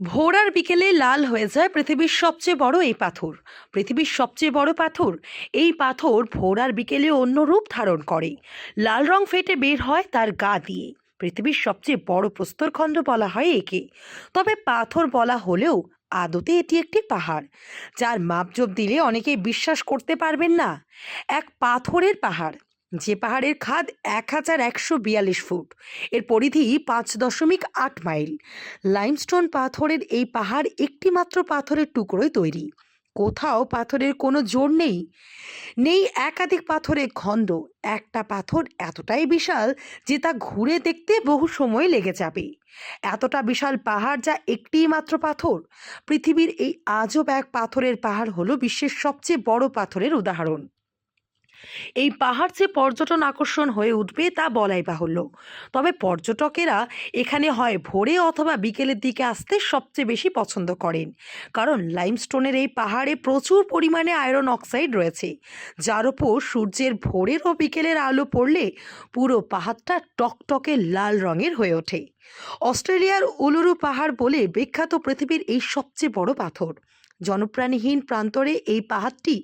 ভোর আর বিকেলে লাল হয়ে যায় পৃথিবীর সবচেয়ে বড় এই পাথর। পৃথিবীর সবচেয়ে বড় পাথর। এই পাথর ভোর আর বিকেলে অন্য রূপ ধারণ করে। লাল রং ফেটে বের হয় তার গা দিয়ে। পৃথিবীর সবচেয়ে বড় প্রস্তরখণ্ড বলা হয় একে। তবে পাথর বলা হলেও আদতে এটি একটি পাহাড়, যার মাপজোপ দিলে অনেকেই বিশ্বাস করতে পারবেন না। এক পাথরের পাহাড়। যে পাহাড়ের খাদ এক হাজার একশো বিয়াল্লিশ ফুট। এর পরিধি পাঁচ দশমিক আট মাইল। লাইমস্টোন পাথরের এই পাহাড় একটি মাত্র পাথরের টুকরোয় তৈরি। কোথাও পাথরের কোনো জোর নেই। নেই একাধিক পাথরের খণ্ড একটা পাথর এতটাই বিশাল যে তা ঘুরে দেখতে বহু সময় লেগে যাবে। এতটা বিশাল পাহাড় যা একটিই মাত্র পাথর। পৃথিবীর এই আজব এক পাথরের পাহাড় হলো বিশ্বের সবচেয়ে বড় পাথরের উদাহরণ। এই পাহাড় যে পর্যটন আকর্ষণ হয়ে উঠবে তা বলাই বাহুল্য। তবে পর্যটকেরা এখানে হয় ভোরে অথবা বিকেলের দিকে আসতে সবচেয়ে বেশি পছন্দ করেন। কারণ লাইমস্টোনের এই পাহাড়ে প্রচুর পরিমাণে আয়রন অক্সাইড রয়েছে, যার ওপর সূর্যের ভোরের ও বিকেলের আলো পড়লে পুরো পাহাড়টা টকটকে লাল রঙের হয়ে ওঠে। অস্ট্রেলিয়ার উলুরু পাহাড় বলে বিখ্যাত পৃথিবীর এই সবচেয়ে বড় পাথর। জনপ্রাণীহীন প্রান্তরে এই পাহাড়টি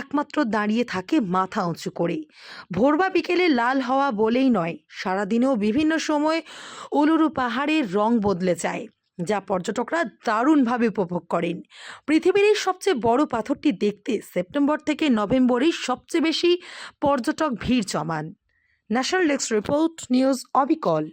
একমাত্র দাঁড়িয়ে থাকে মাথা উঁচু করে। ভোর বা বিকেলে লাল হওয়া বলেই নয়, সারাদিনেও বিভিন্ন সময় উলুরু পাহাড়ের রং বদলে যায়, যা পর্যটকরা দারুণভাবে উপভোগ করেন। পৃথিবীর এই সবচেয়ে বড় পাথরটি দেখতে সেপ্টেম্বর থেকে নভেম্বরেই সবচেয়ে বেশি পর্যটক ভিড় জমান। ন্যাশনাল ডেস্ক রিপোর্ট নিউজ অবিকল।